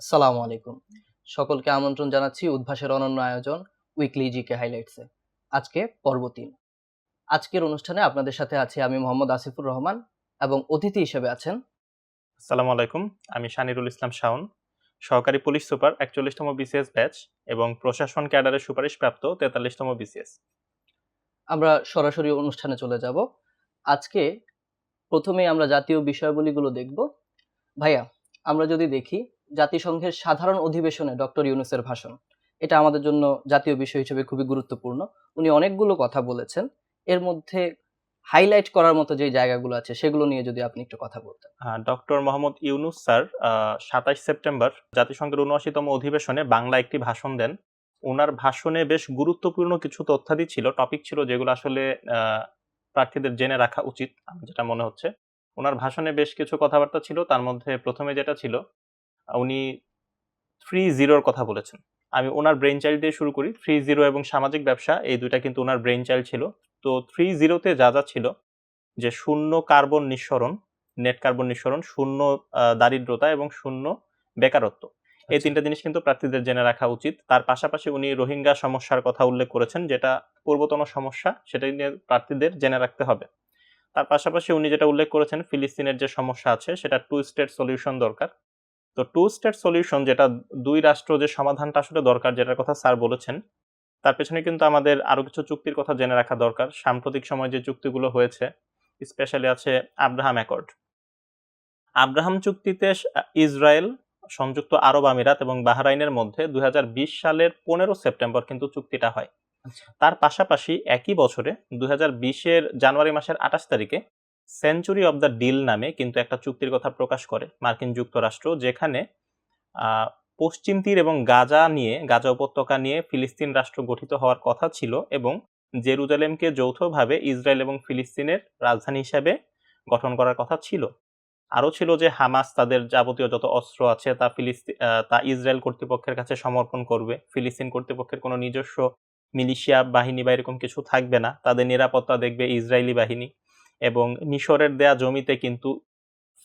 আসসালামু আলাইকুম। সকলকে আমন্ত্রণ জানাচ্ছি উদ্ভাসের অনন্য আয়োজন উইকলি জিকে হাইলাইটসে। আজকে পর্ব তিন। আজকের অনুষ্ঠানে আপনাদের সাথে আছি আমি মোহাম্মদ আসিফুর রহমান এবং অতিথি হিসেবে আছেন আসসালামু আলাইকুম আমি শানিরুল ইসলাম শাওন সহকারী পুলিশ সুপার একচল্লিশতম বিসিএস ব্যাচ এবং প্রশাসন ক্যাডারের সুপারিশপ্রাপ্ত তেতাল্লিশতম বিসিএস। আমরা সরাসরি অনুষ্ঠানে চলে যাব। আজকে প্রথমেই আমরা জাতীয় বিষয়াবলীগুলো দেখব। ভাইয়া আমরা যদি দেখি জাতিসংঘের সাধারণ অধিবেশনে ডক্টর ইউনুসের ভাষণ। এটা আমাদের জন্য জাতীয় বিষয় হিসেবে খুবই গুরুত্বপূর্ণ। উনি অনেকগুলো কথা বলেছেন। এর মধ্যে হাইলাইট করার মতো যে জায়গাগুলো আছে, সেগুলো নিয়ে যদি আপনি একটু কথা বলতেন। ডক্টর মোহাম্মদ ইউনুস স্যার সাতাশ সেপ্টেম্বর জাতিসংঘের উনআশিতম অধিবেশনে বাংলা একটি ভাষণ দেন। ওনার ভাষণে বেশ গুরুত্বপূর্ণ কিছু তথ্যাদি ছিল, টপিক ছিল যেগুলো আসলে প্রার্থীদের জেনে রাখা উচিত, যেটা মনে হচ্ছে। ওনার ভাষণে বেশ কিছু কথাবার্তা ছিল, তার মধ্যে প্রথমে যেটা ছিল উনি থ্রি জিরোর কথা বলেছেন। আমি ওনার ব্রেন চাইল্ড দিয়ে শুরু করি থ্রি জিরো এবং সামাজিক ব্যবসা এই দুইটা কিন্তু ওনার ব্রেন চাইল্ড ছিল। তো থ্রি জিরোতে যা যা ছিল যে শূন্য কার্বন নিঃসরণ নেট কার্বন নিঃসরণ শূন্য দারিদ্রতা এবং শূন্য বেকারত্ব। এই তিনটা জিনিস কিন্তু প্রার্থীদের জেনে রাখা উচিত। তার পাশাপাশি উনি রোহিঙ্গা সমস্যার কথা উল্লেখ করেছেন যেটা পূর্বতন সমস্যা সেটা নিয়ে প্রার্থীদের জেনে রাখতে হবে। তার পাশাপাশি উনি যেটা উল্লেখ করেছেন ফিলিস্তিনের যে সমস্যা আছে সেটা টু স্টেট সলিউশন দরকার। তো টু স্টেট সলিউশন যেটা দুই রাষ্ট্র যে সমাধানটা আসলে দরকার যেটার কথা স্যার বলেছেন তার পেছনে কিন্তু আমাদের আরও কিছু চুক্তির কথা জেনে রাখা দরকার। সাম্প্রতিক সময় যে চুক্তিগুলো হয়েছে স্পেশালি আছে আব্রাহাম অ্যাকর্ড আব্রাহাম চুক্তিতে ইসরায়েল সংযুক্ত আরব আমিরাত এবং বাহরাইনের মধ্যে দুই হাজার বিশ সালের পনেরো সেপ্টেম্বর কিন্তু চুক্তিটা হয়। আচ্ছা। তার পাশাপাশি একই বছরে দুই বিশের জানুয়ারি মাসের আঠাশ তারিখে সেঞ্চুরি অব দ্য ডিল নামে কিন্তু একটা চুক্তির কথা প্রকাশ করে মার্কিন যুক্তরাষ্ট্র, যেখানে পশ্চিম তীর এবং গাজা নিয়ে, গাজা উপত্যকা নিয়ে ফিলিস্তিন রাষ্ট্র গঠিত হওয়ার কথা ছিল এবং জেরুজালেমকে যৌথভাবে ইসরায়েল এবং ফিলিস্তিনের রাজধানী হিসাবে গঠন করার কথা ছিল। আরও ছিল যে হামাস তাদের যাবতীয় যত অস্ত্র আছে তা ফিলিস্তিন তা ইসরায়েল কর্তৃপক্ষের কাছে সমর্পণ করবে। ফিলিস্তিন কর্তৃপক্ষের কোনো নিজস্ব মিলিশিয়া বাহিনী বা এরকম কিছু থাকবে না। তাদের নিরাপত্তা দেখবে ইসরায়েলি বাহিনী। এবং মিশরের দেয়া জমিতে কিন্তু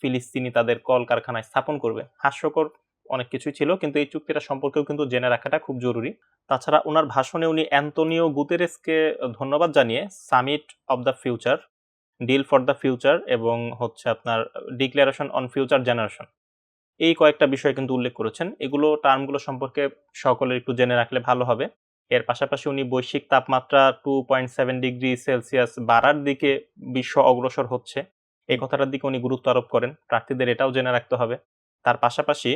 ফিলিস্তিনি তাদের কলকারখানায় স্থাপন করবে। হাস্যকর অনেক কিছুই ছিল, কিন্তু এই চুক্তিটা সম্পর্কেও কিন্তু জেনে রাখাটা খুব জরুরি। তাছাড়া ওনার ভাষণে উনি অ্যান্তনিও গুতেরেসকে ধন্যবাদ জানিয়ে summit of the future, deal for the future এবং হচ্ছে আপনার ডিক্লারেশন অন ফিউচার জেনারেশন এই কয়েকটা বিষয় কিন্তু উল্লেখ করেছেন। এগুলো টার্মগুলো সম্পর্কে সকলের একটু জেনে রাখলে ভালো হবে। এর পাশাপাশি উনি বৈশ্বিক তাপমাত্রা two point seven degree Celsius বাড়ার দিকে বিশ্ব অগ্রসর হচ্ছে। এই কথাটার দিকে উনি গুরুত্ব আরোপ করেন। প্রার্থীদের এটাও জেনে রাখতে হবে। তার পাশাপাশি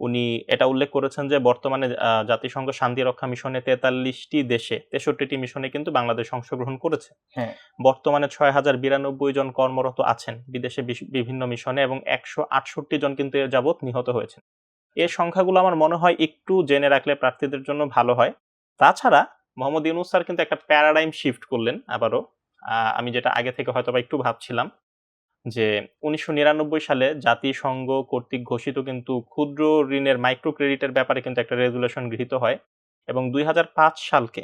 উনি এটা উল্লেখ করেছেন যে বর্তমানে জাতিসংঘ শান্তি রক্ষা মিশনে তেতাল্লিশটি দেশে তেষট্টিটি মিশনে কিন্তু বাংলাদেশ অংশগ্রহণ করেছে। হ্যাঁ। বর্তমানে ছয় হাজার বিরানব্বই জন কর্মরত আছেন বিদেশে বিভিন্ন মিশনে এবং একশো আটষট্টি জন কিন্তু এর যাবৎ নিহত হয়েছেন। এই সংখ্যাগুলো আমার মনে হয় একটু জেনে রাখলে প্রার্থীদের জন্য ভালো হয়। তাছাড়া মোহাম্মদ ইউনুস স্যার কিন্তু একটা প্যারাডাইম শিফট করলেন আবারও। আমি যেটা আগে থেকে হয়তো বা একটু ভাবছিলাম যে উনিশশো নিরানব্বই সালে জাতিসংঘ কর্তৃক ঘোষিত কিন্তু ক্ষুদ্র ঋণের মাইক্রো ক্রেডিটের ব্যাপারে কিন্তু একটা রেজুলেশন গৃহীত হয় এবং দুই হাজার পাঁচ সালকে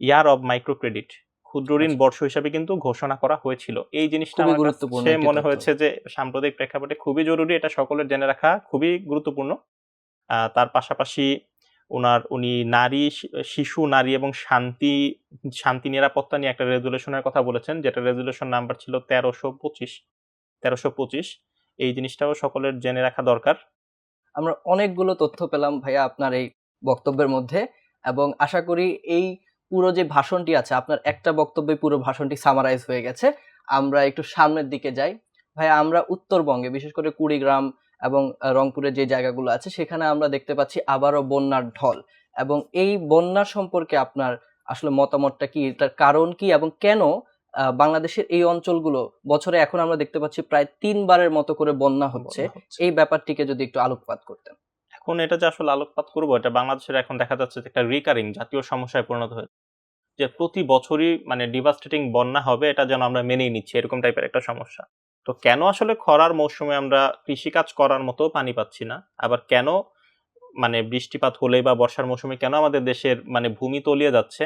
ইয়ার অব মাইক্রো ক্রেডিট ক্ষুদ্র ঋণ আচ্ছা। বর্ষ হিসাবে কিন্তু ঘোষণা করা হয়েছিল। এই জিনিসটা আমার গুরুত্বপূর্ণ মনে হয়েছে যে সাম্প্রদায়িক প্রেক্ষাপটে খুবই জরুরি এটা সকলের জেনে রাখা খুবই গুরুত্বপূর্ণ। আহ, তার পাশাপাশি ওনার উনি নারী শিশু, নারী এবং শান্তি শান্তি, নিরাপত্তা নিয়ে একটা রেজুলেশনের কথা বলেছেন, যেটা রেজুলেশন নাম্বার ছিল তেরোশো পঁচিশ তেরোশো পঁচিশ। এই জিনিসটাও সকলের জেনে রাখা দরকার। আমরা অনেকগুলো তথ্য পেলাম ভাইয়া আপনার এই বক্তব্যের মধ্যে এবং আশা করি এই পুরো যে ভাষণটি আছে, আপনার একটা বক্তব্যে পুরো ভাষণটি সামারাইজ হয়ে গেছে। আমরা একটু সামনের দিকে যাই। ভাইয়া আমরা উত্তরবঙ্গে, বিশেষ করে কুড়িগ্রাম এবং রংপুরের যে জায়গাগুলো আছে সেখানে আমরা দেখতে পাচ্ছি আবারও বন্যার ঢল। এবং এই বন্যা সম্পর্কে আপনার আসলে মতামতটা কি? এটার কারণ কি? এবং কেন বাংলাদেশের এই অঞ্চলগুলো বছরে এখন আমরা দেখতে পাচ্ছি প্রায় তিনবারের মতো করে বন্যা হচ্ছে। এই ব্যাপারটিকে যদি একটু আলোকপাত করতেন। এখন এটা যে আসলে আলোকপাত করব এটা বাংলাদেশের এখন দেখা যাচ্ছে যে একটা রিকারিং জাতীয় সমস্যায় পরিণত হয়েছে। যে প্রতি বছরই মানে ডিভাস্টেটিং বন্যা হবে এটা যেন আমরা মেনেই নিচ্ছি এরকম টাইপের একটা সমস্যা। তো কেন আসলে খরার মৌসুমে আমরা কৃষিকাজ করার মতো পানি পাচ্ছি না? আবার কেন মানে বৃষ্টিপাত হলেই বা বর্ষার মৌসুমে কেন আমাদের দেশের মানে ভূমি তলিয়ে যাচ্ছে?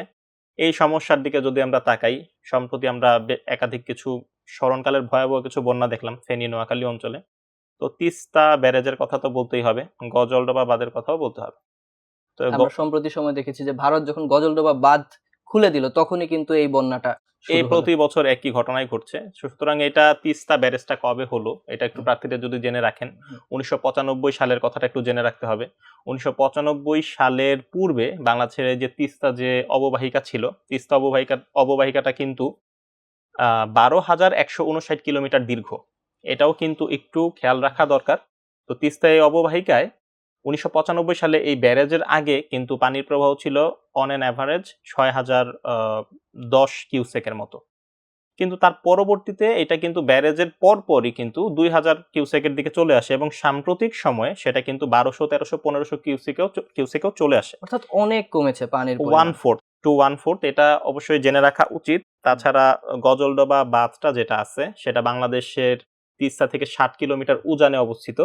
এই সমস্যার দিকে যদি আমরা তাকাই, সম্প্রতি আমরা একাধিক কিছু স্মরণকালের ভয়াবহ কিছু বন্যা দেখলাম ফেনী নোয়াখালী অঞ্চলে। তো তিস্তা, ব্যারেজের কথা তো বলতেই হবে, গজলডোবা বাঁধের কথাও বলতে হবে। তো সম্প্রতি সময় দেখেছি যে ভারত যখন গজলডোবা বাঁধ খুলে দিল, তখনই কিন্তু এই বন্যাটা এই প্রতি বছর একই ঘটনাই ঘটছে। সুতরাং এটা তিস্তা ব্যারেজটা কবে হলো এটা একটু প্রার্থীদের যদি জেনে রাখেন উনিশশো পঁচানব্বই সালের কথাটা একটু জেনে রাখতে হবে। উনিশশো পঁচানব্বই সালের পূর্বে বাংলাদেশের যে তিস্তা যে অববাহিকা ছিল তিস্তা অববাহিকা অববাহিকাটা কিন্তু বারো হাজার একশো উনষাট কিলোমিটার দীর্ঘ। এটাও কিন্তু একটু খেয়াল রাখা দরকার। তো তিস্তা এই অববাহিকায় উনিশশো পঁচানব্বই সালে এই ব্যারেজের আগে কিন্তু পানির প্রবাহ ছিল অন অ্যান অ্যাভারেজ ছয় হাজার দশ কিউসেকের মতো। কিন্তু তার পরবর্তীতে এটা কিন্তু ব্যারেজের পরপরই কিন্তু দুই হাজার কিউসেকের দিকে চলে আসে এবং সাম্প্রতিক সময়ে সেটা কিন্তু বারোশো তেরোশো পনেরোশো কিউসেকেও কিউসেকেও চলে আসে। অর্থাৎ অনেক কমেছে পানির one. Fourth to one fourth এটা অবশ্যই জেনে রাখা উচিত। তাছাড়া গজলডোবা বাঁধটা যেটা আছে সেটা বাংলাদেশের তিস্তা থেকে ষাট কিলোমিটার উজানে অবস্থিত।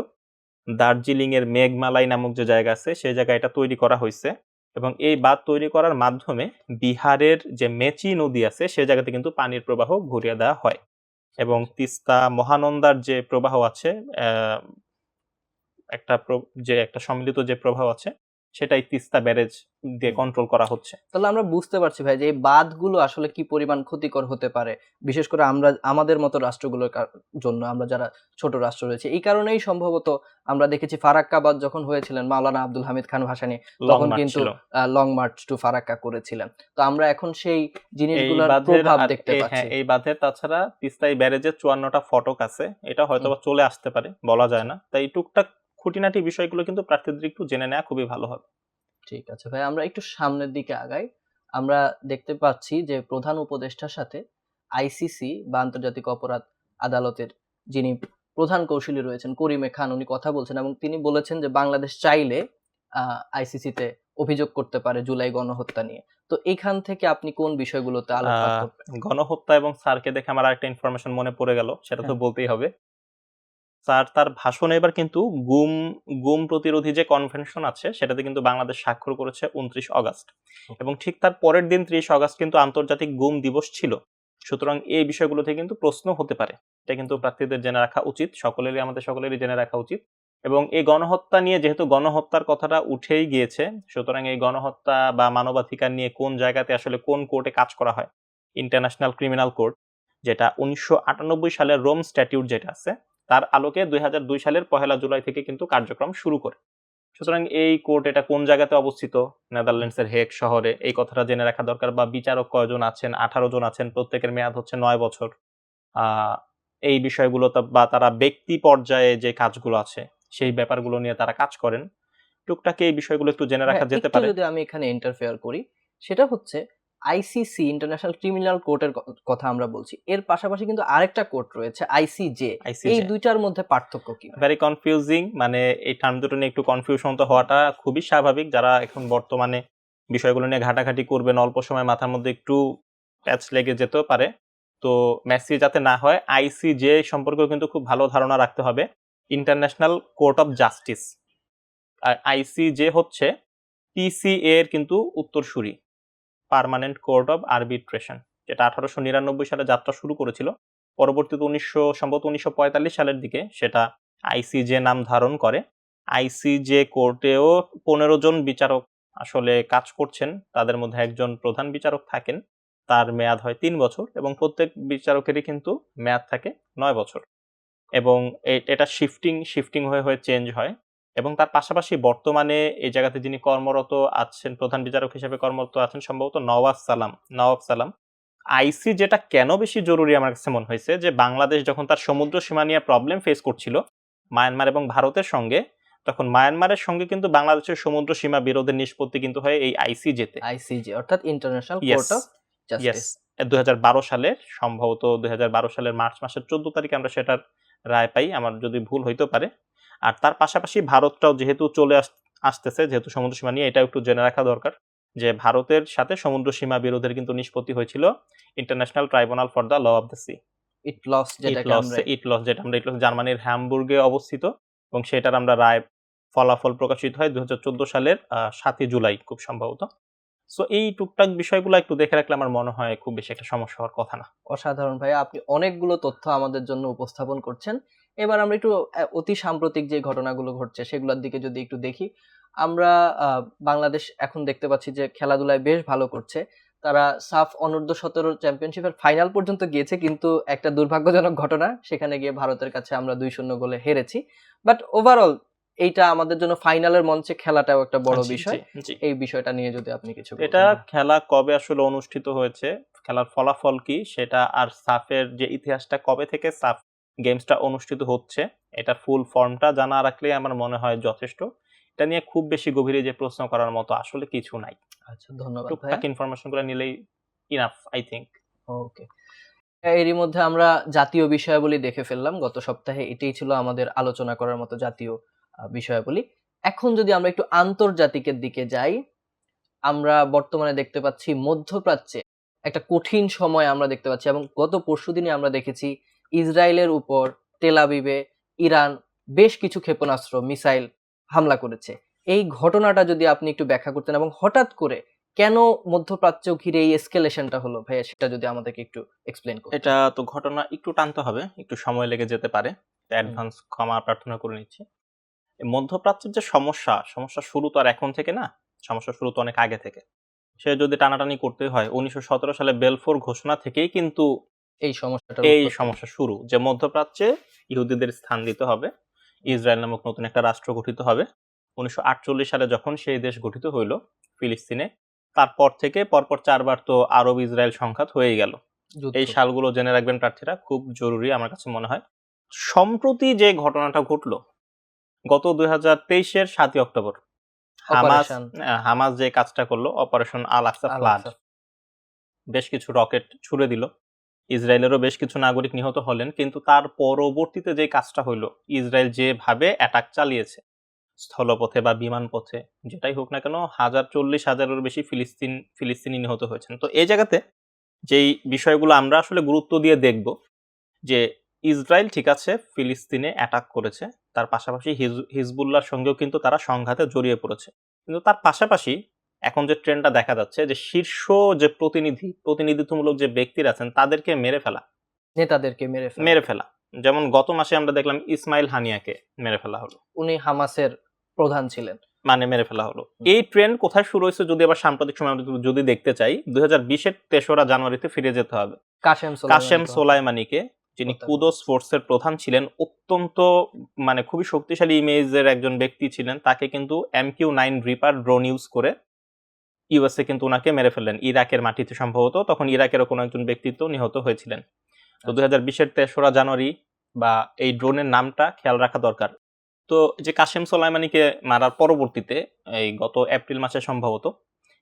দার্জিলিং এর মেঘমালাই নামক যে জায়গা আছে, সেই জায়গায় এটা তৈরি করা হয়েছে। এবং এই বাঁধ তৈরি করার মাধ্যমে বিহারের যে মেচি নদী আছে, সে জায়গাতে কিন্তু পানির প্রবাহ ঘুরিয়ে দেওয়া হয়। এবং তিস্তা মহানন্দার যে প্রবাহ আছে একটা যে একটা সম্মিলিত যে প্রবাহ আছে সেটাই তিস্তা ব্যারেজ দিয়ে কন্ট্রোল করা হচ্ছে। তাহলে আমরা বুঝতে পারছি ভাই যে এই বাঁধগুলো আসলে কি পরিমাণ ক্ষতিকর হতে পারে বিশেষ করে আমরা আমাদের মতো রাষ্ট্রগুলোর জন্য আমরা যারা ছোট রাষ্ট্র রয়েছে এই কারণেই সম্ভবত আমরা দেখেছি ফারাক্কা বাদ যখন হয়েছিলেন মাওলানা আব্দুল হামিদ খান ভাসানি তখন কিন্তু লং মার্চ টু ফারাক্কা করেছিলেন। তো আমরা এখন সেই জিনিসগুলোর প্রভাব দেখতে পাচ্ছি হ্যাঁ এই বাঁধের তাছাড়া তিস্তাই ব্যারেজের চুয়ান্নটা ফটক আছে এটা হয়তোবা চলে আসতে পারে বলা যায় না। তাই টুকটাক খুঁটিনাটি বিষয়গুলো কিন্তু প্রার্থীদের একটু জেনে নেওয়া খুবই ভালো হবে। ঠিক আছে ভাই আমরা একটু সামনের দিকে আগাই। আমরা দেখতে পাচ্ছি যে প্রধান উপদেষ্টার সাথে আইসিসি বা আন্তর্জাতিক অপরাধ আদালতের যিনি প্রধান কৌশলী রয়েছেন করিমে খান উনি কথা বলছেন এবং তিনি বলেছেন যে বাংলাদেশ চাইলে আইসিসিতে অভিযোগ করতে পারে জুলাই গণহত্যা নিয়ে। তো এখান থেকে আপনি কোন বিষয়গুলোতে আলোচনা করবেন? গণহত্যা এবং স্যারকে দেখে আমার আরেকটা ইনফরমেশন মনে পড়ে গেল সেটা তো হ্যাঁ। বলতেই হবে। স্যার তার ভাষণে এবার কিন্তু গুম গুম প্রতিরোধী যে কনভেনশন আছে সেটাতে কিন্তু বাংলাদেশ স্বাক্ষর করেছে উনত্রিশ অগস্ট। এবং ঠিক তার পরের দিন ত্রিশ অগস্ট কিন্তু আন্তর্জাতিক গুম দিবস ছিল। সুতরাং এই বিষয়গুলো থেকে কিন্তু প্রশ্ন হতে পারে। এটা কিন্তু প্রার্থীদের জেনে রাখা উচিত সকলেরই আমাদের সকলেরই জেনে রাখা উচিত। এবং এই গণহত্যা নিয়ে যেহেতু গণহত্যার কথাটা উঠেই গিয়েছে সুতরাং এই গণহত্যা বা মানবাধিকার নিয়ে কোন জায়গাতে আসলে কোন কোর্টে কাজ করা হয়? ইন্টারন্যাশনাল ক্রিমিনাল কোর্ট যেটা উনিশশো আটানব্বই সালের রোম স্ট্যাটিউট যেটা আছে তার আলোকে দুই সালের পহেলা জুলাই থেকে কিন্তু কার্যক্রম শুরু করে। সুতরাং এই কোর্ট এটা কোন জায়গাতে অবস্থিত? নেদারল্যান্ডসের হেগ শহরে। এই কথাটা জেনে রাখা দরকার বা বিচারক কয়জন আছেন? আঠারো জন আছেন। প্রত্যেকের মেয়াদ হচ্ছে নয় বছর। আহ, এই বিষয়গুলো বা তারা ব্যক্তি পর্যায়ে যে কাজগুলো আছে সেই ব্যাপারগুলো নিয়ে তারা কাজ করেন। টুকটাক এই বিষয়গুলো একটু জেনে রাখা হ্যাঁ, যেতে পারে। যদি আমি এখানে ইন্টারফেয়ার করি সেটা হচ্ছে আইসিসি ইন্টারন্যাশনাল ক্রিমিনাল কোর্টের কথা আমরা বলছি। এর পাশাপাশি কিন্তু আরেকটা কোর্ট রয়েছে আইসিজে এই দুইটার মধ্যে পার্থক্য কি? ভেরি কনফিউজিং মানে এই টার্ম দুটো নিয়ে একটু কনফিউশন তো হওয়াটা খুবই স্বাভাবিক। যারা এখন বর্তমানে বিষয়গুলো নিয়ে ঘাটাঘাটি করবেন অল্প সময় মাথার মধ্যে একটু প্যাচ লেগে যেতেও পারে। তো মেসি যাতে না হয় আইসিজে সম্পর্কেও কিন্তু খুব ভালো ধারণা রাখতে হবে। ইন্টারন্যাশনাল কোর্ট অফ জাস্টিস আর আইসিজে হচ্ছে পিসিএ এর কিন্তু উত্তরসূরি। পার্মানেন্ট কোর্ট অফ আরবিট্রেশন, যেটা আঠারোশো নিরানব্বই সালে যাত্রা শুরু করেছিল। পরবর্তীতে উনিশশো, সম্ভবত উনিশশো পঁয়তাল্লিশ সালের দিকে সেটা আইসিজে নাম ধারণ করে। আইসিজে কোর্টেও পনেরো জন বিচারক আসলে কাজ করছেন। তাদের মধ্যে একজন প্রধান বিচারক থাকেন। তার মেয়াদ হয় তিন বছর এবং প্রত্যেক বিচারকেরই কিন্তু মেয়াদ থাকে নয় বছর। এবং এটা শিফটিং শিফটিং হয়ে হয়ে চেঞ্জ হয়। এবং তার পাশাপাশি বর্তমানে এই জায়গাতে যিনি কর্মরত আছেন প্রধান বিচারক হিসেবে কর্মরত আছেন সম্ভবত নওয়াজ সালাম নওয়াব সালাম। আইসি যেটা কেন বেশি জরুরি আমার কাছে মনে হয়েছে যে বাংলাদেশ যখন তার সমুদ্র সীমা নিয়ে প্রবলেম ফেস করছিল মায়ানমার এবং ভারতের সঙ্গে তখন মায়ানমারের সঙ্গে কিন্তু বাংলাদেশের সমুদ্র সীমা বিরোধের নিষ্পত্তি কিন্তু হয় এই আইসি যেতে। আইসিজে অর্থাৎ international. Court of yes justice দুই সালের সম্ভবত দুই হাজার বারো সালের মার্চ মাসের চোদ্দ তারিখে আমরা সেটার রায় পাই আমার যদি ভুল হইতে পারে। আর তার পাশাপাশি ভারতটাও যেহেতু চলে আস- আসতেছে যেহেতু সমুদ্র সীমা নিয়ে এটাও একটু জেনে রাখা দরকার যে ভারতের সাথে সমুদ্র সীমা বিরোধের কিন্তু নিষ্পত্তি হয়েছিল international tribunal for the law of the sea it loss it loss আমরা ইট লস যেটা আমরা ইট লস জার্মানির হ্যামবুর্গে অবস্থিত এবং সেটার আমরা রায় ফলাফল প্রকাশিত হয় দুই হাজার চোদ্দ সালের সাতই জুলাই খুব সম্ভবত। সো এই টুকটাক বিষয়গুলো একটু দেখে রাখলে আমার মনে হয় খুব বেশি একটা সমস্যা হওয়ার কথা না। অসাধারণ ভাই আপনি অনেকগুলো তথ্য আমাদের জন্য উপস্থাপন করছেন। এবার আমরা একটু অতি সাম্প্রতিক যে ঘটনাগুলো ঘটছে সেগুলোর দিকে যদি একটু দেখি আমরা বাংলাদেশ এখন দেখতে পাচ্ছি যে খেলাধুলায় বেশ ভালো করছে। তারা সাফ অনূর্ধ্ব সতেরো চ্যাম্পিয়নশিপের ফাইনাল পর্যন্ত গিয়েছে কিন্তু একটা দুর্ভাগ্যজনক ঘটনা সেখানে গিয়ে ভারতের কাছে আমরা দুই শূন্য গোলে হেরেছি। বাট ওভারঅল এইটা আমাদের জন্য ফাইনালের মঞ্চে খেলাটাও একটা বড় বিষয়। জি, জি। এই বিষয়টা নিয়ে যদি আপনি কিছু এটা খেলা কবে আসলে অনুষ্ঠিত হয়েছে? খেলার ফলাফল কি? সেটা আর সাফের যে ইতিহাসটা কবে থেকে সাফ গেমসটা অনুষ্ঠিত হচ্ছে। এটা ফুল ফর্মটা জানা রাখলেই আমার মনে হয় যথেষ্ট। এটা নিয়ে খুব বেশি গভীরে যে প্রশ্ন করার মতো আসলে কিছু নাই। আচ্ছা ধন্যবাদ টুকটাক ইনফরমেশনগুলো নিলেই ইনাফ আই থিঙ্ক ওকে এরই মধ্যে আমরা জাতীয় বিষয়াবলী দেখে ফেললাম। গত সপ্তাহে এটাই ছিল আমাদের আলোচনা করার মতো জাতীয় বিষয়াবলী। এখন যদি আমরা একটু আন্তর্জাতিকের দিকে যাই আমরা বর্তমানে দেখতে পাচ্ছি মধ্যপ্রাচ্যে একটা কঠিন সময় আমরা দেখতে পাচ্ছি এবং গত পরশুদিনই আমরা দেখেছি ইসরায়েলের উপর তেলাবিবে ইরান বেশ কিছু ক্ষেপণাস্ত্র মিসাইল হামলা করেছে। এই ঘটনাটা যদি আপনি একটু ব্যাখ্যা করতেন এবং হঠাৎ করে কেন মধ্যপ্রাচ্য ঘিরে এই এসকেলেশনটা হলো? ভাইয়া সেটা যদি আমাদেরকে একটু এক্সপ্লেন করতেন। এটা তো ঘটনা একটু টানতে হবে একটু সময় লেগে যেতে পারে। অ্যাডভান্স ক্ষমা প্রার্থনা করে নিচ্ছি। মধ্যপ্রাচ্যের যে সমস্যা সমস্যা শুরু তো আর এখন থেকে না? সমস্যা শুরু তো অনেক আগে থেকে। সে যদি টানাটানি করতে হয় উনিশশো সতেরো সালে বেলফোর ঘোষণা থেকেই কিন্তু এই সমস্যাটা এই সমস্যা শুরু। যে মধ্যপ্রাচ্যে ইহুদিদের স্থান দিতে হবে ইসরায়েল নামক নতুন একটা রাষ্ট্র গঠিত হবে। উনিশশো আটচল্লিশ সালে যখন সেই দেশ গঠিত হইল ফিলিস্তিনে তারপর থেকে পরপর চারবার তো আরব ইসরায়েল সংঘাত হয়ে গেল। এই সালগুলো জেনে রাখবেন প্রার্থীরা খুব জরুরি আমার কাছে মনে হয়। সম্প্রতি যে ঘটনাটা ঘটলো গত দুই হাজার তেইশের সাতই অক্টোবর হামাস হামাস যে কাজটা করল অপারেশন আল আকসা ফ্লাড বেশ কিছু রকেট ছুড়ে দিল। ইসরায়েলেরও বেশ কিছু নাগরিক নিহত হলেন, কিন্তু তার পরবর্তীতে যে কাজটা হইল, ইসরায়েল যেভাবে অ্যাটাক চালিয়েছে, স্থলপথে বা বিমান পথে যেটাই হোক না কেন, হাজার চল্লিশ হাজারের বেশি ফিলিস্তিন, ফিলিস্তিনি নিহত হয়েছেন। তো এই জায়গাতে যেই বিষয়গুলো আমরা আসলে গুরুত্ব দিয়ে দেখব, যে ইসরায়েল ঠিক আছে ফিলিস্তিনে অ্যাটাক করেছে, তার পাশাপাশি হিজ- হিজবুল্লাহর সঙ্গেও কিন্তু তারা সংঘাতে জড়িয়ে পড়েছে, কিন্তু তার পাশাপাশি এখন যে ট্রেন্ডটা দেখা যাচ্ছে যে শীর্ষ যে প্রতিনিধি প্রতিনিধিত্বমূলক যে ব্যক্তিরা আছেন তাদেরকে মেরে ফেলা। নেতাদেরকে মেরে ফেলা। মেরে ফেলা। যেমন গত মাসে আমরা দেখলাম ইসমাইল হানিয়াকে মেরে ফেলা হলো। উনি হামাসের প্রধান ছিলেন। মানে মেরে ফেলা হলো। এই ট্রেন্ড কোথায় শুরু হয়েছে যদি আবার সাম্প্রতিক সময় আমরা যদি দেখতে চাই দুই হাজার বিশের তেসরা জানুয়ারিতে ফিরে যেতে হবে। কাশেম কাশেম সোলাইমানিকে- যিনি কুদোস ফোর্সের প্রধান ছিলেন অত্যন্ত মানে খুবই শক্তিশালী ইমেজের একজন ব্যক্তি ছিলেন। তাকে কিন্তু M Q nine Reaper drone use করে ইউএসএ কিন্তু ওনাকে মেরে ফেললেন। ইরাকের মাটিতে সম্ভবত তখন ইরাকেরও কোনো একজন ব্যক্তিত্ব নিহত হয়েছিলেন। তো আচ্ছা। দুই হাজার বিশের তেসরা জানুয়ারি বা এই ড্রোনের নামটা খেয়াল রাখা দরকার। তো যে কাশেম সোলাইমানিকে মারার পরবর্তীতে এই গত এপ্রিল মাসে সম্ভবত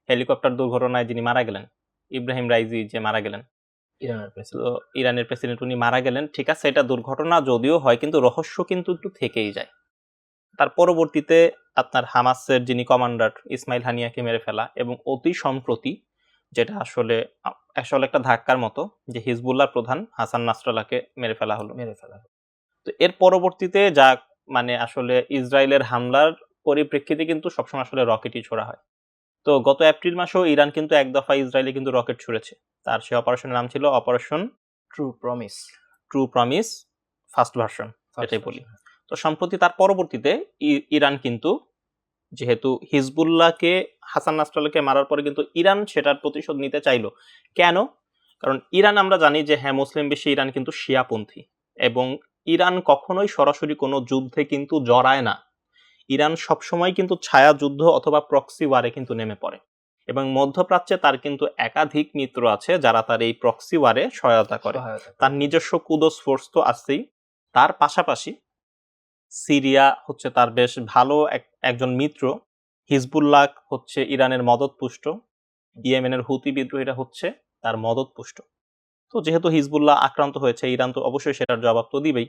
হেলিকপ্টার দুর্ঘটনায় যিনি মারা গেলেন ইব্রাহিম রাইজি যে মারা গেলেন ইরানের প্রেসিডেন্ট। ইরানের প্রেসিডেন্ট উনি মারা গেলেন ঠিক আছে এটা দুর্ঘটনা যদিও হয় কিন্তু রহস্য কিন্তু একটু থেকেই যায়। তার পরবর্তীতে আপনার হামাসের যিনি কমান্ডার ইসমাইল হানিয়াকে মেরে ফেলা এবং অতি সম্প্রতি যেটা আসলে আসলে একটা ধাক্কার মতো যে হিজবুল্লাহ প্রধান হাসান নাসরাল্লাহকে মেরে ফেলা হলো। মেরে ফেলা তো এর পরবর্তীতে যা মানে আসলে ইসরায়েলের হামলার পরিপ্রেক্ষিতে কিন্তু সবসময় আসলে রকেটই ছোড়া হয়। তো গত এপ্রিল মাসেও ইরান কিন্তু এক দফা ইসরায়েলে কিন্তু রকেট ছুড়েছে। তার সেই অপারেশনের নাম ছিল operation true promise true promise first version এটাই বলি। তো সম্প্রতি তার পরবর্তীতে ইরান কিন্তু যেহেতু হিজবুল্লাহকে হাসান নাসরাল্লাহকে মারার পরে কিন্তু ইরান সেটার প্রতিশোধ নিতে চাইলো। কেন? কারণ ইরান আমরা জানি যে হ্যাঁ মুসলিম বিশ্বে ইরান কিন্তু শিয়াপন্থী। এবং ইরান কখনোই সরাসরি কোনো যুদ্ধে কিন্তু জড়ায় না। ইরান সবসময় কিন্তু ছায়া যুদ্ধ অথবা প্রক্সি ওয়ারে কিন্তু নেমে পড়ে। এবং মধ্যপ্রাচ্যে তার কিন্তু একাধিক মিত্র আছে যারা তার এই প্রক্সি ওয়ারে সহায়তা করে। তার নিজস্ব কুদোস ফোর্স তো আছেই। তার পাশাপাশি সিরিয়া হচ্ছে তার বেশ ভালো এক- একজন মিত্র হিজবুল্লাহ হচ্ছে ইরানের মদতপুষ্ট ইয়েমেনের হুতি বিদ্রোহীরা হচ্ছে তার মদতপুষ্ট। তো যেহেতু হিজবুল্লাহ আক্রান্ত হয়েছে ইরান তো অবশ্যই সেটার জবাব তো দিবেই।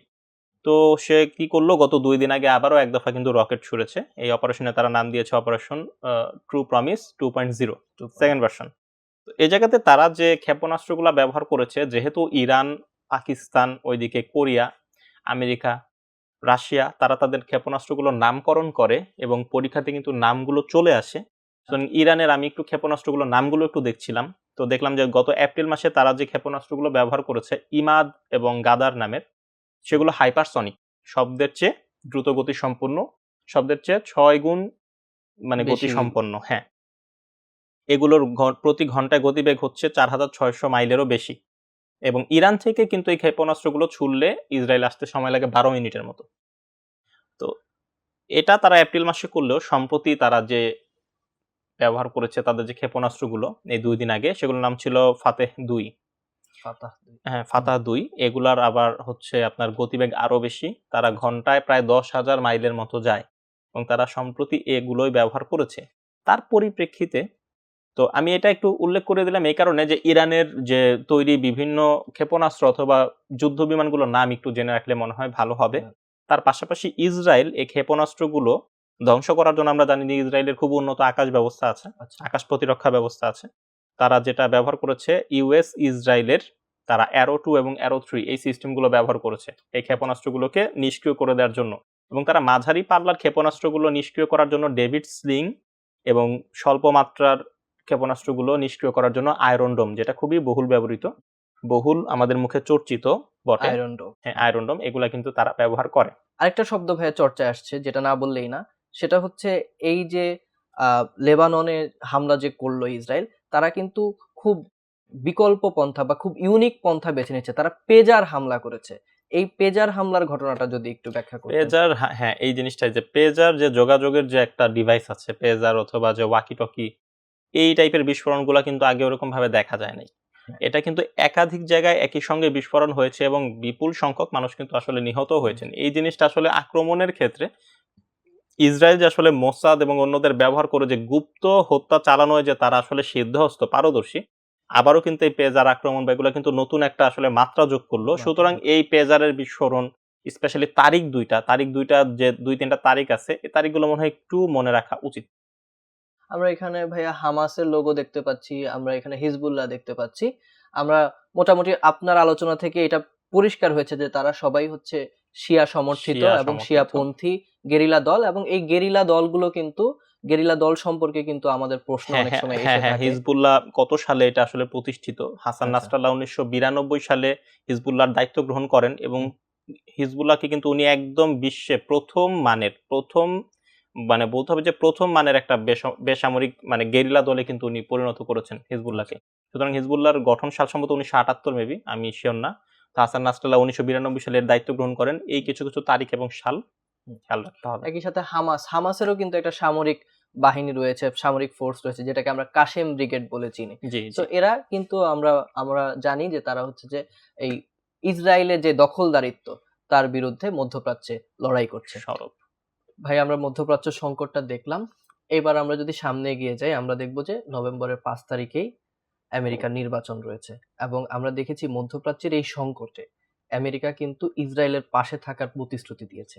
তো সে কি করল? গত দুই দিন আগে আবারও এক দফা কিন্তু রকেট ছুড়েছে। এই অপারেশনে তারা নাম দিয়েছে operation true promise two point zero second version তো এই জায়গাতে তারা যে ক্ষেপণাস্ত্রগুলো ব্যবহার করেছে যেহেতু ইরান পাকিস্তান ওইদিকে কোরিয়া আমেরিকা রাশিয়া তারা তাদের ক্ষেপণাস্ত্রগুলোর নামকরণ করে এবং পরীক্ষাতে কিন্তু নামগুলো চলে আসে। তো ইরানের আমি একটু ক্ষেপণাস্ত্রগুলোর নামগুলো একটু দেখছিলাম। তো দেখলাম যে গত এপ্রিল মাসে তারা যে ক্ষেপণাস্ত্রগুলো ব্যবহার করেছে ইমাদ এবং গাদার নামের সেগুলো হাইপারসনিক শব্দের চেয়ে দ্রুত গতি সম্পন্ন শব্দের চেয়ে ছয় গুণ মানে গতি। সম্পন্ন হ্যাঁ। এগুলোর প্রতি ঘন্টায় গতিবেগ হচ্ছে চার হাজার ছয়শো মাইলেরও বেশি। এবং ইরান থেকে কিন্তু এই ক্ষেপণাস্ত্রগুলো ছুড়লে ইসরায়েল আসতে সময় লাগে বারো মিনিটের মতো। তো এটা তারা এপ্রিল মাসে করলেও সম্প্রতি তারা যে ব্যবহার করেছে তাদের যে ক্ষেপণাস্ত্রগুলো এই দুই দিন আগে সেগুলোর নাম ছিল ফাতেহ দুই। হ্যাঁ ফাতাহ দুই। এগুলার আবার হচ্ছে আপনার গতিবেগ আরও বেশি। তারা ঘন্টায় প্রায় দশ হাজার মাইলের মতো যায় এবং তারা সম্প্রতি এগুলোই ব্যবহার করেছে। তার পরিপ্রেক্ষিতে তো আমি এটা একটু উল্লেখ করে দিলাম এই কারণে যে ইরানের যে তৈরি বিভিন্ন ক্ষেপণাস্ত্র অথবা যুদ্ধ বিমানগুলোর নাম একটু জেনে রাখলে মনে হয় ভালো হবে। তার পাশাপাশি ইসরায়েল এই ক্ষেপণাস্ত্রগুলো ধ্বংস করার জন্য আমরা জানি যে ইসরায়েলের খুব উন্নত আকাশ ব্যবস্থা আছে আচ্ছা। আকাশ প্রতিরক্ষা ব্যবস্থা আছে। তারা যেটা ব্যবহার করেছে ইউএস ইসরায়েলের তারা অ্যারো টু এবং অ্যারো থ্রি এই সিস্টেমগুলো ব্যবহার করেছে এই ক্ষেপণাস্ত্রগুলোকে নিষ্ক্রিয় করে দেওয়ার জন্য। এবং তারা মাঝারি পাল্লার ক্ষেপণাস্ত্রগুলো নিষ্ক্রিয় করার জন্য ডেভিড স্লিং এবং স্বল্প মাত্রার ক্ষেপণাস্ত্রগুলো নিষ্ক্রিয় করার জন্য আয়রন ডোম যেটা খুবই বহুল ব্যবহৃত বহুল আমাদের মুখে চর্চিত বটে। আয়রন ডোম হ্যাঁ আয়রন ডোম এগুলা কিন্তু তারা ব্যবহার করে। আরেকটা শব্দ ভাইয়া চর্চায় আসছে যেটা না বললেই না সেটা হচ্ছে এই যে লেবাননে হামলা যে করল ইসরায়েল তারা কিন্তু খুব বিকল্প পন্থা বা খুব ইউনিক পন্থা বেছে নিচ্ছে তারা পেজার হামলা করেছে। এই পেজার হামলার ঘটনাটা যদি একটু ব্যাখ্যা করতেন। পেজার হ্যাঁ, হ্যাঁ এই জিনিসটাই যে পেজার যে যোগাযোগের যে একটা ডিভাইস আছে পেজার অথবা যে ওয়াকি টকি এই টাইপের বিস্ফোরণগুলো কিন্তু আগে ওরকম ভাবে দেখা যায় নাই হ্যাঁ। এটা কিন্তু একাধিক জায়গায় একই সঙ্গে বিস্ফোরণ হয়েছে এবং বিপুল সংখ্যক মানুষ কিন্তু আসলে নিহত হয়েছেন। এই জিনিসটা আসলে আক্রমণের ক্ষেত্রে ইসরায়েল যে আসলে মোসাদ এবং অন্যদের ব্যবহার করে যে গুপ্ত হত্যা চালানোয় যে তারা আসলে সিদ্ধহস্ত পারদর্শী আবারও কিন্তু এই পেজার আক্রমণ বা এগুলো কিন্তু নতুন একটা আসলে মাত্রা যোগ করল। সুতরাং এই পেজারের বিস্ফোরণ স্পেশালি তারিখ দুইটা তারিখ দুইটা যে দুই তিনটা তারিখ আছে এই তারিখগুলো মনে হয় একটু মনে রাখা উচিত। আমরা এখানে ভাইয়া হামাসের লোগো দেখতে পাচ্ছি আমরা এখানে হিজবুল্লাহ দেখতে পাচ্ছি আমরা মোটামুটি আপনার আলোচনা থেকে এটা পরিষ্কার হয়েছে যে তারা সবাই হচ্ছে শিয়া সমর্থিত এবং। শিয়াপন্থী গেরিলা দল এবং এই গেরিলা দলগুলো কিন্তু গেরিলা দল সম্পর্কে কিন্তু আমাদের প্রশ্ন হ্যাঁ অনেক হ্যাঁ সময় হ্যাঁ এসে থাকে হিজবুল্লাহ কত সালে এটা আসলে প্রতিষ্ঠিত হাসান আচ্ছা। নাসরাল্লাহ উনিশশো বিরানব্বই সালে হিজবুল্লাহর দায়িত্ব গ্রহণ করেন এবং হিজবুল্লাহকে কিন্তু উনি একদম বিশ্বে প্রথম মানের প্রথম মানে বলতে হবে যে প্রথম মানের একটা বেসামরিক মানে গেরিলা দলে কিন্তু উনি পরিণত করেছেন হিজবুল্লাহকে। সুতরাং হিজবুল্লাহর গঠন সাল সম্ভবত উনিশশো আটাত্তর মেবি আমি শিওর না। তো হাসান নাসরাল্লাহ উনিশশো বিরানব্বই সালের দায়িত্ব গ্রহণ করেন। এই কিছু কিছু তারিখ এবং সাল খেয়াল রাখতে হবে। একই সাথে হামাস হামাসেরও কিন্তু একটা সামরিক বাহিনী রয়েছে সামরিক ফোর্স রয়েছে যেটাকে আমরা কাশেম ব্রিগেড বলে চিনি। তো এরা কিন্তু আমরা আমরা জানি যে তারা হচ্ছে যে এই ইসরায়েলের যে দখলদারিত্ব তার বিরুদ্ধে মধ্যপ্রাচ্যে লড়াই করছে। সরব। ভাই আমরা মধ্যপ্রাচ্য সংকটটা দেখলাম। এবার আমরা যদি সামনে এগিয়ে যাই আমরা দেখব যে নভেম্বরের পাঁচ তারিখেই আমেরিকার নির্বাচন রয়েছে এবং আমরা দেখেছি মধ্যপ্রাচ্যের এই সংকটে আমেরিকা কিন্তু ইসরায়েলের পাশে থাকার প্রতিশ্রুতি দিয়েছে।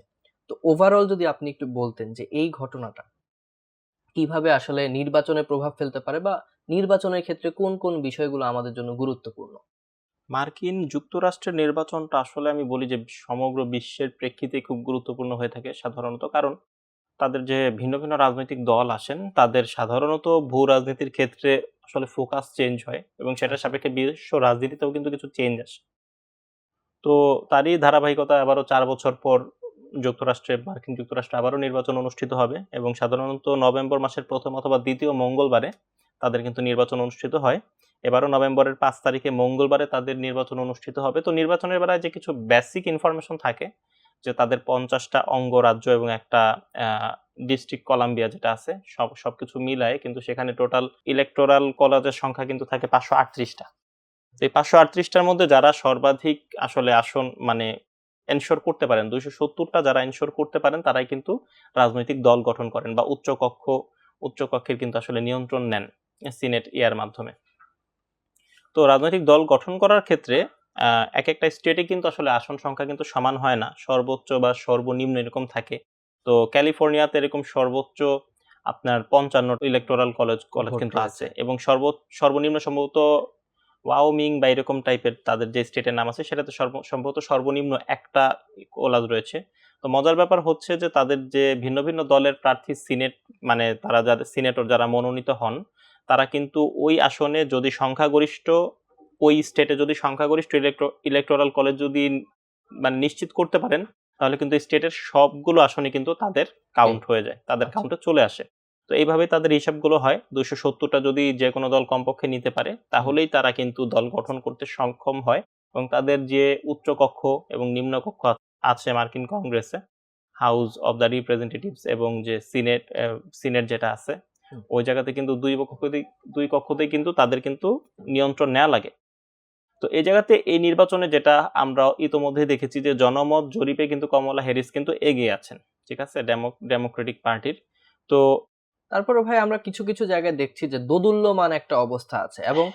তো ওভারঅল যদি আপনি একটু বলতেন যে এই ঘটনাটা কীভাবে আসলে নির্বাচনে প্রভাব ফেলতে পারে বা নির্বাচনের ক্ষেত্রে কোন কোন বিষয়গুলো আমাদের জন্য গুরুত্বপূর্ণ? মার্কিন যুক্তরাষ্ট্রের নির্বাচনটা আসলে আমি বলি যে সমগ্র বিশ্বের প্রেক্ষিতে খুব গুরুত্বপূর্ণ হয়ে থাকে সাধারণত। কারণ তাদের যে ভিন্ন ভিন্ন রাজনৈতিক দল আসেন তাদের সাধারণত ভূ রাজনীতির ক্ষেত্রে আসলে ফোকাস চেঞ্জ হয় এবং সেটার সাপেক্ষে বিশ্ব রাজনীতিতেও কিন্তু কিছু চেঞ্জ আসে। তো তারই ধারাবাহিকতা আবারও চার বছর পর যুক্তরাষ্ট্রে মার্কিন যুক্তরাষ্ট্রে আবারও নির্বাচন অনুষ্ঠিত হবে এবং সাধারণত নভেম্বর মাসের প্রথম অথবা দ্বিতীয় মঙ্গলবারে তাদের কিন্তু নির্বাচন অনুষ্ঠিত হয়। এবারও নভেম্বরের পাঁচ তারিখে মঙ্গলবারে তাদের নির্বাচন অনুষ্ঠিত হবে। তো নির্বাচনের বেলায় যে কিছু বেসিক ইনফরমেশন থাকে, যে তাদের পঞ্চাশটা অঙ্গরাজ্য এবং একটা ডিস্ট্রিক্ট কলাম্বিয়া যেটা আছে, সব, সবকিছু মিলায় কিন্তু সেখানে টোটাল ইলেকটোরাল কলেজের সংখ্যা কিন্তু থাকে পাঁচশো আটত্রিশটা। এই পাঁচশো আটত্রিশটার মধ্যে যারা সর্বাধিক আসলে আসন মানে এনশোর করতে পারেন, দুইশো সত্তরটা যারা এনশোর করতে পারেন, তারাই কিন্তু রাজনৈতিক দল গঠন করেন বা উচ্চ কক্ষ উচ্চ কক্ষের কিন্তু আসলে নিয়ন্ত্রণ নেন। সিনেট ইয়ার মাধ্যমে। তো রাজনৈতিক দল গঠন করার ক্ষেত্রে এক একটা স্টেটে কিন্তু আসলে আসন সংখ্যা কিন্তু সমান হয় না। সর্বোচ্চ বা সর্বনিম্ন এরকম থাকে। তো ক্যালিফোর্নিয়াতে এরকম সর্বোচ্চ আপনার পঞ্চান্ন ইলেকটোরাল কলেজ কলেজ কিন্তু আছে। এবং সর্ব সর্বনিম্ন সম্ভবত ওয়াওমিং বা এরকম টাইপের তাদের যে স্টেটের নাম আছে সেটাতে সর্ব- সম্ভবত সর্বনিম্ন একটা কলেজ রয়েছে। তো মজার ব্যাপার হচ্ছে যে তাদের যে ভিন্ন ভিন্ন দলের প্রার্থী সিনেট মানে তারা যাদের সিনেটর যারা মনোনীত হন তারা কিন্তু ওই আসনে যদি সংখ্যাগরিষ্ঠ ওই স্টেটে যদি সংখ্যাগরিষ্ঠ ইলেকট্রো ইলেকটোরাল কলেজ যদি মানে নিশ্চিত করতে পারেন তাহলে কিন্তু স্টেটের সবগুলো আসনে কিন্তু তাদের কাউন্ট হয়ে যায় তাদের আচ্ছা। কাউন্টে চলে আসে তো এইভাবে তাদের হিসাবগুলো হয় দুইশো সত্তরটা যদি যে কোনো দল কমপক্ষে নিতে পারে তাহলেই তারা কিন্তু দল গঠন করতে সক্ষম হয় এবং তাদের যে উচ্চ কক্ষ এবং নিম্ন কক্ষ আছে মার্কিন কংগ্রেসে হাউস অব দ্য রিপ্রেজেন্টেটিভস এবং যে সিনেট সিনেট যেটা আছে। ওই জায়গাতে কিন্তু দুই কক্ষতেই দুই কক্ষতেই কিন্তু তাদের কিন্তু নিয়ন্ত্রণ নেওয়া লাগে। তো এই জায়গাতে এই নির্বাচনে যেটা আমরা ইতোমধ্যে দেখেছি যে জনমত জরিপে কিন্তু কমলা হ্যারিস কিন্তু এগিয়ে আছেন। ঠিক আছে? ডেমো ডেমোক্রেটিক পার্টির। তো তারপরে ভাই আমরা কিছু কিছু জায়গায় দেখছি যে দোদুল্যমান একটা অবস্থা আছে এবং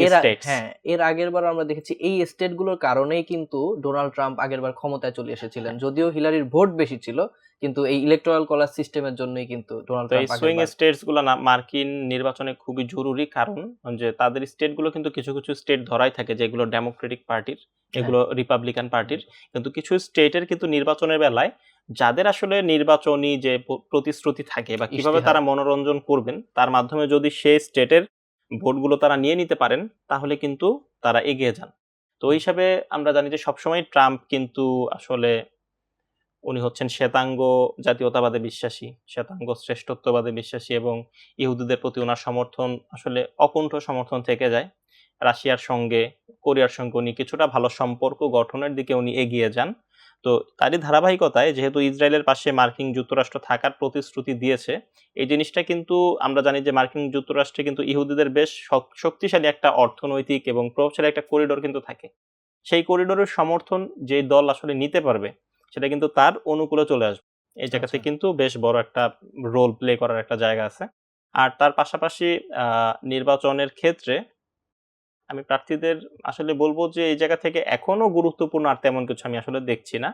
এর আ- হ্যাঁ এর আগের বার আমরা দেখেছি এই স্টেটগুলোর কারণেই কিন্তু ডোনাল্ড ট্রাম্প আগের বার ক্ষমতায় চলে এসেছিলেন। যদিও হিলারির ভোট বেশি ছিল কিন্তু এই ইলেকট্রাল কলার সিস্টেমের জন্যই কিন্তু ডোনাল্ড তো এই সুইং আগেরবার- স্টেটসগুলো না মার্কিন নির্বাচনে খুবই জরুরি কারণ যে তাদের স্টেটগুলো কিন্তু কিছু কিছু স্টেট ধরাই থাকে যেগুলো ডেমোক্রেটিক পার্টির হ্যাঁ। এগুলো রিপাবলিকান পার্টির কিন্তু কিছু স্টেটের কিন্তু নির্বাচনের বেলায় যাদের আসলে নির্বাচনী যে প্রতিশ্রুতি থাকে বা কীভাবে তারা মনোরঞ্জন করবেন তার মাধ্যমে যদি সেই স্টেটের ভোটগুলো তারা নিয়ে নিতে পারেন তাহলে কিন্তু তারা এগিয়ে যান। তো ওই হিসাবে আমরা জানি যে সবসময় ট্রাম্প কিন্তু আসলে উনি হচ্ছেন শ্বেতাঙ্গ জাতীয়তাবাদে বিশ্বাসী শ্বেতাঙ্গ শ্রেষ্ঠত্ববাদে বিশ্বাসী এবং ইহুদিদের প্রতি ওনার সমর্থন আসলে অকুণ্ঠ সমর্থন থেকে যায়। রাশিয়ার সঙ্গে কোরিয়ার সঙ্গে উনি কিছুটা ভালো সম্পর্ক গঠনের দিকে উনি এগিয়ে যান। তো তারই ধারাবাহিকতায় যেহেতু ইসরায়েলের পাশে মার্কিন যুক্তরাষ্ট্র থাকার প্রতিশ্রুতি দিয়েছে এই জিনিসটা কিন্তু আমরা জানি যে মার্কিন যুক্তরাষ্ট্রে কিন্তু ইহুদিদের বেশ শক্তিশালী একটা অর্থনৈতিক এবং প্রভাবশালী একটা করিডোর কিন্তু থাকে। সেই করিডোরের সমর্থন যে দল আসলে নিতে পারবে সেটা কিন্তু তার অনুকূলে চলে আসবে। এই জায়গাতে আচ্ছা। কিন্তু বেশ বড় একটা রোল প্লে করার একটা জায়গা আছে। আর তার পাশাপাশি নির্বাচনের ক্ষেত্রে আমি প্রার্থীদের আসলে বলব যে, এই জায়গা থেকে এখনও গুরুত্বপূর্ণ আর তেমন কিছু আমি আসলে দেখছি না।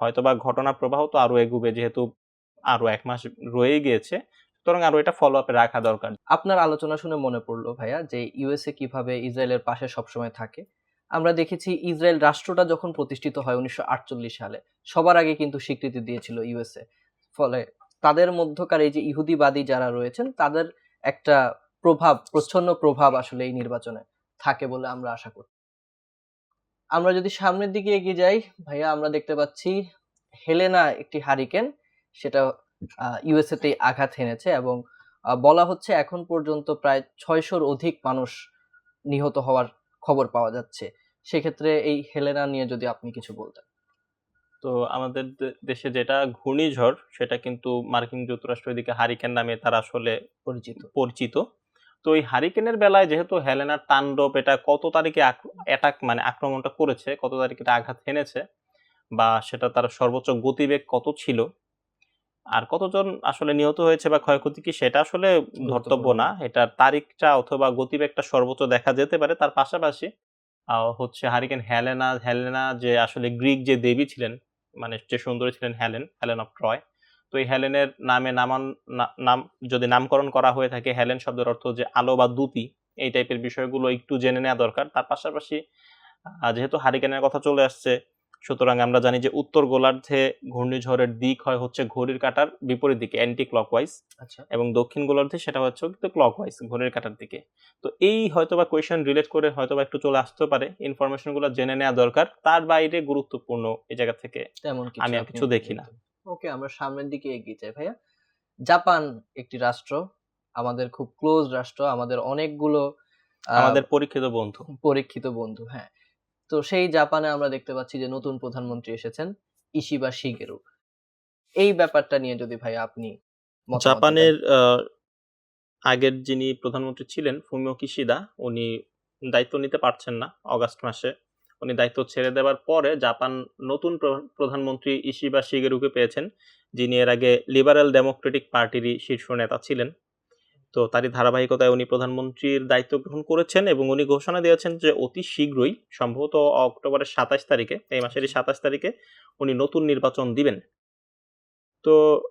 হয়তোবা ঘটনা প্রবাহ তো আরও এগুবে, যেহেতু আরও এক মাস রয়ে গিয়েছে। সুতরাং আরও এটা ফলো আপে রাখা দরকার। আপনার আলোচনা শুনে মনে পড়ল ভাইয়া যে ইউএসএ কীভাবে ইসরায়েলের পাশে সবসময় থাকে। আমরা দেখেছি ইসরায়েল রাষ্ট্রটা যখন প্রতিষ্ঠিত হয় উনিশশো আটচল্লিশ সালে, সবার আগে কিন্তু স্বীকৃতি দিয়েছিল ইউএসএ ফলে তাদের মধ্যকার এই যে ইহুদিবাদী যারা রয়েছেন, তাদের একটা প্রভাব, প্রচ্ছন্ন প্রভাব আসলে এই নির্বাচনে। থাকে বলে আমরা আশা করি। আমরা যদি সামনের দিকে এগিয়ে যাই ভাইয়া আমরা দেখতে পাচ্ছি হেলেনা একটি হারিকেন সেটা ইউএসএ তেই আঘাত হেনেছে এবং বলা হচ্ছে এখন পর্যন্ত প্রায় ছয়শোর অধিক মানুষ নিহত হওয়ার খবর পাওয়া যাচ্ছে। সেক্ষেত্রে এই হেলেনা নিয়ে যদি আপনি কিছু বলতেন। তো আমাদের দেশে যেটা ঘূর্ণিঝড় সেটা কিন্তু মার্কিন যুক্তরাষ্ট্র এদিকে হারিকেন নামে তারা আসলে পরিচিত। পরিচিত। তো এই হারিকেনের বেলায় যেহেতু হেলেনার তাণ্ডব এটা কত তারিখে অ্যাটাক মানে আক্রমণটা করেছে কত তারিখে এটা আঘাত হেনেছে বা সেটা তার সর্বোচ্চ গতিবেগ কত ছিল আর কতজন আসলে নিহত হয়েছে বা ক্ষয়ক্ষতি কি সেটা আসলে ধর্তব্য না এটার তারিখটা অথবা গতিবেগটা সর্বোচ্চ দেখা যেতে পারে। তার পাশাপাশি হচ্ছে হারিকেন হেলেনা হেলেনা যে আসলে গ্রিক যে দেবী ছিলেন মানে যে সুন্দরী ছিলেন হেলেন হেলেন অফ ট্রয় তো এই হেলেনের নামে নামান নাম যদি নামকরণ করা হয়ে থাকে হেলেন শব্দের অর্থ যে আলো বা দুতি। এই টাইপের বিষয়গুলো একটু জেনে নেওয়া দরকার। তার পাশাপাশি যেহেতু হারিকেনের কথা চলে আসছে সুতরাং আমরা জানি যে উত্তর গোলার্ধে ঘূর্ণিঝড়ের দিক হয় হচ্ছে ঘড়ির কাঁটার বিপরীত দিকে অ্যান্টি ক্লকওয়াইজ আচ্ছা। এবং দক্ষিণ গোলার্ধে সেটা হচ্ছে কিন্তু ক্লকওয়াইজ ঘড়ির কাটার দিকে। তো এই হয়তোবা কোয়েশন রিলেট করে হয়তোবা একটু চলে আসতে পারে। ইনফরমেশনগুলো জেনে নেওয়া দরকার। তার বাইরে গুরুত্বপূর্ণ এই জায়গা থেকে আমি আর কিছু দেখি না। ওকে আমরা সামনের দিকে এগিয়ে যাই ভাইয়া। জাপান একটি রাষ্ট্র আমাদের খুব ক্লোজ রাষ্ট্র আমাদের অনেকগুলো আমাদের পরীক্ষিত বন্ধু। পরীক্ষিত বন্ধু হ্যাঁ। তো সেই জাপানে আমরা দেখতে পাচ্ছি যে নতুন প্রধানমন্ত্রী এসেছেন ইশিবা শিগেরু। এই ব্যাপারটা নিয়ে যদি ভাই আপনি জাপানের আগের যিনি প্রধানমন্ত্রী ছিলেন ফুমিও কিশিদা উনি দায়িত্ব নিতে পারছেন না অগাস্ট মাসে। উনি দায়িত্ব ছেড়ে দেওয়ার পরে জাপান নতুন প্র- প্রধানমন্ত্রী ইশিবা শিগেরুকে পেয়েছেন, যিনি এর আগে লিবারেল ডেমোক্রেটিক পার্টিরই শীর্ষ নেতা ছিলেন। তো তারই ধারাবাহিকতায় উনি প্রধানমন্ত্রীর দায়িত্ব গ্রহণ করেছেন এবং উনি ঘোষণা দিয়েছেন যে অতি শীঘ্রই, সম্ভবত অক্টোবরের সাতাশ তারিখে, এই মাসেরই সাতাশ তারিখে, উনি নতুন নির্বাচন দিবেন। তো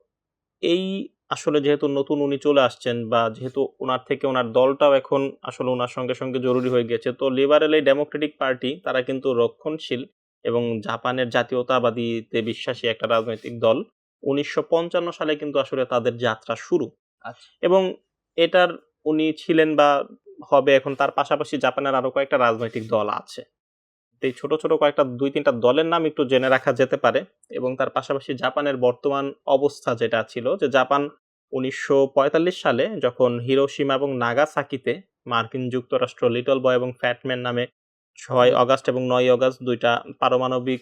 এই আসলে যেহেতু নতুন উনি চলে আসছেন বা যেহেতু ওনার থেকে ওনার দলটাও এখন আসলে ওনার সঙ্গে সঙ্গে জরুরি হয়ে গেছে তো লিবারেল এই ডেমোক্রেটিক পার্টি তারা কিন্তু রক্ষণশীল এবং জাপানের জাতীয়তাবাদীতে বিশ্বাসী একটা রাজনৈতিক দল। উনিশশো পঞ্চান্ন সালে কিন্তু আসলে তাদের যাত্রা শুরু। আচ্ছা। এবং এটার উনি ছিলেন বা হবে এখন তার পাশাপাশি জাপানের আরও কয়েকটা রাজনৈতিক দল আছে। এই ছোট ছোট কয়েকটা দুই তিনটা দলের নাম একটু জেনে রাখা যেতে পারে এবং তার পাশাপাশি জাপানের বর্তমান অবস্থা যেটা ছিল যে জাপান উনিশশো পঁয়তাল্লিশ সালে যখন হিরোশিমা এবং নাগাসাকিতে মার্কিন যুক্তরাষ্ট্র লিটল বয় এবং ফ্যাটম্যান নামে ছয় অগাস্ট এবং নয় অগাস্ট দুইটা পারমাণবিক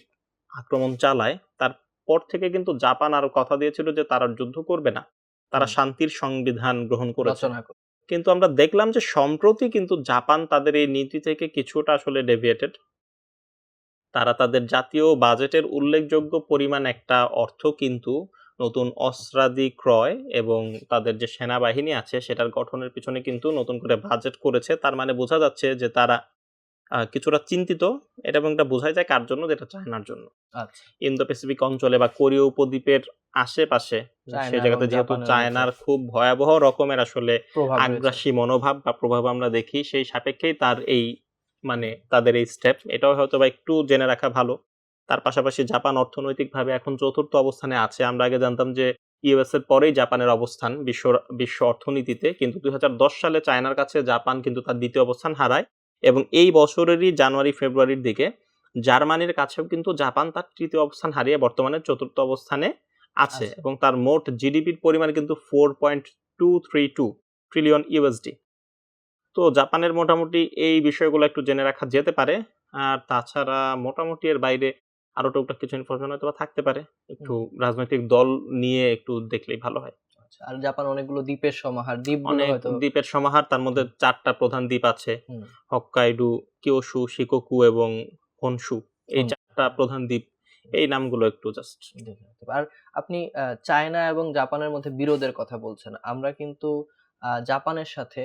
আক্রমণ চালায় তারপর থেকে কিন্তু জাপান আরও কথা দিয়েছিল যে তারা যুদ্ধ করবে না। তারা শান্তির সংবিধান গ্রহণ করেছে। করে কিন্তু আমরা দেখলাম যে সম্প্রতি কিন্তু জাপান তাদের এই নীতি থেকে কিছুটা আসলে ডেভিয়েটেড তারা তাদের জাতীয় বাজেটের উল্লেখযোগ্য পরিমাণ একটা অর্থ কিন্তু নতুন অস্ত্রাদি ক্রয় এবং তাদের যে সেনাবাহিনী আছে সেটার গঠনের পিছনে কিন্তু নতুন করে বাজেট করেছে। তার মানে বোঝা যাচ্ছে যে তারা কিছুটা চিন্তিত। এটা এবং এটা বোঝাই যায় কার জন্য? যেটা চায়নার জন্য। আচ্ছা। ইন্দো প্যাসিফিক অঞ্চলে বা কোরীয় উপদ্বীপের আশেপাশে সেই জায়গাতে যেহেতু চায়নার খুব ভয়াবহ রকমের আসলে আগ্রাসী মনোভাব বা প্রভাব আমরা দেখি সেই সাপেক্ষেই তার এই মানে তাদের এই স্টেপ এটাও হয়তো বা একটু জেনে রাখা ভালো। তার পাশাপাশি জাপান অর্থনৈতিকভাবে এখন চতুর্থ অবস্থানে আছে। আমরা আগে জানতাম যে ইউএস এর পরেই জাপানের অবস্থান বিশ্ব বিশ্ব অর্থনীতিতে কিন্তু দু হাজার দশ সালে চায়নার কাছে জাপান কিন্তু তার দ্বিতীয় অবস্থান হারায় এবং এই বছরেরই জানুয়ারি ফেব্রুয়ারির দিকে জার্মানির কাছেও কিন্তু জাপান তার তৃতীয় অবস্থান হারিয়ে বর্তমানে চতুর্থ অবস্থানে আছে আছে। এবং তার মোট জিডিপির পরিমাণ কিন্তু four point two three two trillion USD তো জাপানের মোটামুটি এই বিষয়গুলো একটু জেনে রাখা যেতে পারে। আর তাছাড়া মোটামুটি এর বাইরে আরও টুকটাক কিছু ইনফরমেশন হয়তো থাকতে পারে। একটু রাজনৈতিক দল নিয়ে একটু দেখলেই ভালো হয়। আচ্ছা, আর জাপান অনেকগুলো দ্বীপের সমাহার। দ্বীপগুলো অনেক দ্বীপের সমাহার তার মধ্যে চারটা প্রধান দ্বীপ আছে। হক্কাইডু কিওশু শিকোকু এবং হনশু এই চারটা প্রধান দ্বীপ এই নামগুলো একটু জাস্ট। আর আপনি চায়না এবং জাপানের মধ্যে বিরোধের কথা বলছেন। আমরা কিন্তু আহ, জাপানের সাথে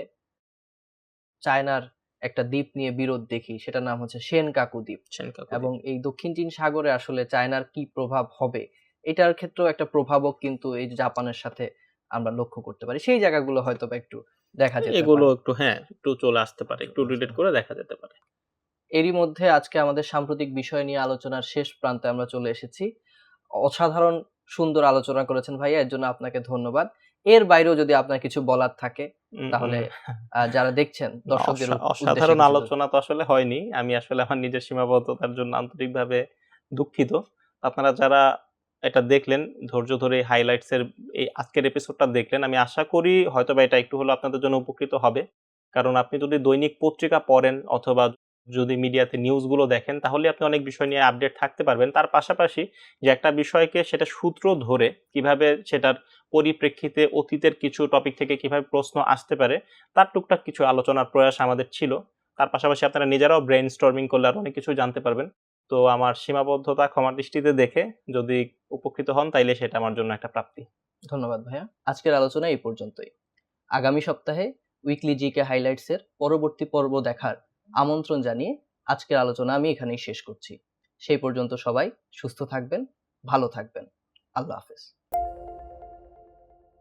চায়নার একটা দ্বীপ নিয়ে বিরোধ দেখি সেটার নাম হচ্ছে সেনকাকু দ্বীপ। এবং এই দক্ষিণ চীন সাগরে আসলে চায়নার কি প্রভাব হবে এটার ক্ষেত্রেও একটা প্রভাবক কিন্তু এই জাপানের সাথে আমরা লক্ষ্য করতে পারি। সেই জায়গাগুলো হয়তো বা একটু দেখা যেতে এগুলো একটু হ্যাঁ একটু চলে আসতে পারে একটু রিলেট করে দেখা যেতে পারে। এরই মধ্যে আজকে আমাদের সাম্প্রতিক বিষয় নিয়ে আলোচনার শেষ প্রান্তে আমরা চলে এসেছি। অসাধারণ সুন্দর আলোচনা করেছেন ভাইয়া এর জন্য আপনাকে ধন্যবাদ। এর বাইরেও যদি আপনার কিছু বলার থাকে তাহলে যারা দেখছেন দর্শকদের অসাধারণ আলোচনা তো আসলে হয়নি। আমি আসলে আমার নিজের সীমাবদ্ধতার জন্য আন্তরিকভাবে দুঃখিত। আপনারা যারা এটা দেখলেন ধৈর্য ধরে হাইলাইটস এর এই আজকের এপিসোডটা দেখলেন আমি আশা করি হয়তো বা এটা একটু হলো আপনাদের জন্য উপকৃত হবে। কারণ আপনি যদি দৈনিক পত্রিকা পড়েন অথবা যদি মিডিয়াতে নিউজগুলো দেখেন, তাহলে আপনি অনেক বিষয় নিয়ে আপডেট থাকতে পারবেন। তার পাশাপাশি যে একটা বিষয়কে সেটা সূত্র ধরে কীভাবে সেটার পরিপ্রেক্ষিতে অতীতের কিছু টপিক থেকে কীভাবে প্রশ্ন আসতে পারে, তার টুকটাক কিছু আলোচনার প্রয়াস আমাদের ছিল। তার পাশাপাশি আপনারা নিজেরাও ব্রেন স্টর্মিং করলে আর অনেক কিছু জানতে পারবেন। তো আমার সীমাবদ্ধতা ক্ষমা দৃষ্টিতে দেখে যদি উপকৃত হন, তাইলে সেটা আমার জন্য একটা প্রাপ্তি। ধন্যবাদ ভাইয়া। আজকের আলোচনা এই পর্যন্তই। আগামী সপ্তাহে উইকলি জিকে হাইলাইটস এর পরবর্তী পর্ব দেখার আমন্ত্রণ জানিয়ে আজকের আলোচনা আমি এখানেই শেষ করছি। সেই পর্যন্ত সবাই সুস্থ থাকবেন, ভালো থাকবেন। আল্লাহ হাফেজ।